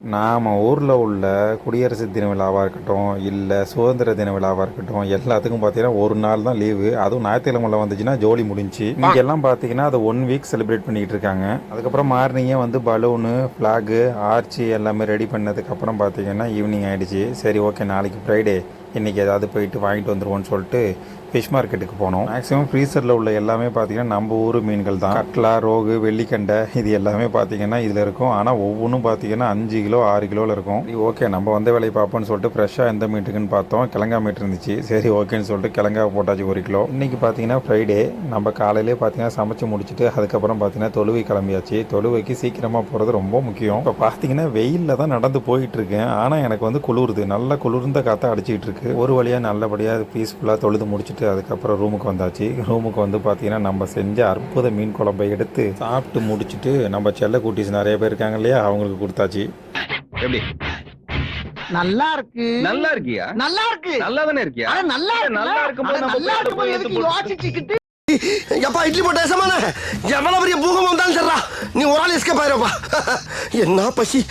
நாம் ஊரில் உள்ள குடியரசு தின விழாவாக இருக்கட்டும் இல்லை சுதந்திர தின விழாவாக இருக்கட்டும் எல்லாத்துக்கும் பார்த்தீங்கன்னா ஒரு நாள் தான் லீவு அதுவும் ஞாயிற்றுக்கிழமை வந்துச்சுன்னா ஜோலி முடிஞ்சு. இங்கே எல்லாம் பார்த்தீங்கன்னா அதை ஒன் வீக் செலிப்ரேட் பண்ணிகிட்டு இருக்காங்க. அதுக்கப்புறம் மார்னிங்கே வந்து பலூனு ஃப்ளாகு ஆர்ச்சி எல்லாமே ரெடி பண்ணதுக்கப்புறம் பார்த்தீங்கன்னா ஈவினிங் ஆகிடுச்சு சரி ஓகே நாளைக்கு ஃப்ரைடே இன்றைக்கி ஏதாவது போயிட்டு வாங்கிட்டு வந்துடுவோம்னு சொல்லிட்டு ஃபிஷ் மார்க்கெட்டுக்கு போனோம். மேக்ஸிமம் ஃப்ரீசரில் உள்ள எல்லாமே பார்த்தீங்கன்னா நம்ம ஊர் மீன்கள் தான். கட்லா ரோகு வெள்ளிக்கண்டை இது எல்லாமே பார்த்தீங்கன்னா இதில் இருக்கும். ஆனால் ஒவ்வொன்றும் பார்த்தீங்கன்னா அஞ்சு கிலோ ஆறு கிலோவில் இருக்கும். ஓகே நம்ம வந்த வேலையை பார்ப்போம்னு சொல்லிட்டு ஃப்ரெஷ்ஷாக எந்த மீட்டுக்குன்னு பார்த்தோம். கிழங்கா மீட் இருந்துச்சு. சரி ஓகேன்னு சொல்லிட்டு கிழங்கா போட்டாச்சு ஒரு கிலோ. இன்றைக்கி பார்த்தீங்கன்னா ஃப்ரைடே நம்ம காலையிலே பார்த்தீங்கன்னா சமைச்சு முடிச்சுட்டு அதுக்கப்புறம் பார்த்தீங்கன்னா தொழுவை கிளம்பியாச்சு. தொழுவைக்கு சீக்கிரமாக போகிறது ரொம்ப முக்கியம். இப்போ பார்த்தீங்கன்னா வெயிலில் தான் நடந்து போயிட்டுருக்கேன் ஆனால் எனக்கு வந்து குளிருது. நல்ல குளிர்ந்த காற்றை அடிச்சிக்கிட்டு இருக்கு. ஒரு வழியாக நல்லபடியாக பீஸ்ஃபுல்லாக தொழுது முடிச்சுட்டு அதுக்கப்புறம் ரூமுக்கு வந்தாச்சு. ரூமுக்கு வந்து பார்த்தீங்கன்னா நம்ம செஞ்ச அற்புத மீன் குழம்பை எடுத்து சாப்பிட்டு முடிச்சுட்டு நம்ம செல்ல குட்டீஸ் நிறைய பேர் இருக்காங்க இல்லையா அவங்களுக்கு கொடுத்தாச்சு. எப்படி? நல்லா இருக்கு. நல்லா இருக்கியா? நல்லா இருக்கு. நல்லா தானே இருக்கியா? அட நல்லா நல்லா இருக்கும்போது நல்லா இருக்கும்போது எதுக்கு போட்டு- யோசிச்சுக்கிட்டு எப்பா இட்லி போட்ட எசமான? எவ்வளவு பெரிய பூகம்பம் வந்தாலும் சரிடா. நீ ஒரு ஆள் எஸ்கேப் ஆயிருப்பா. என்ன பசி?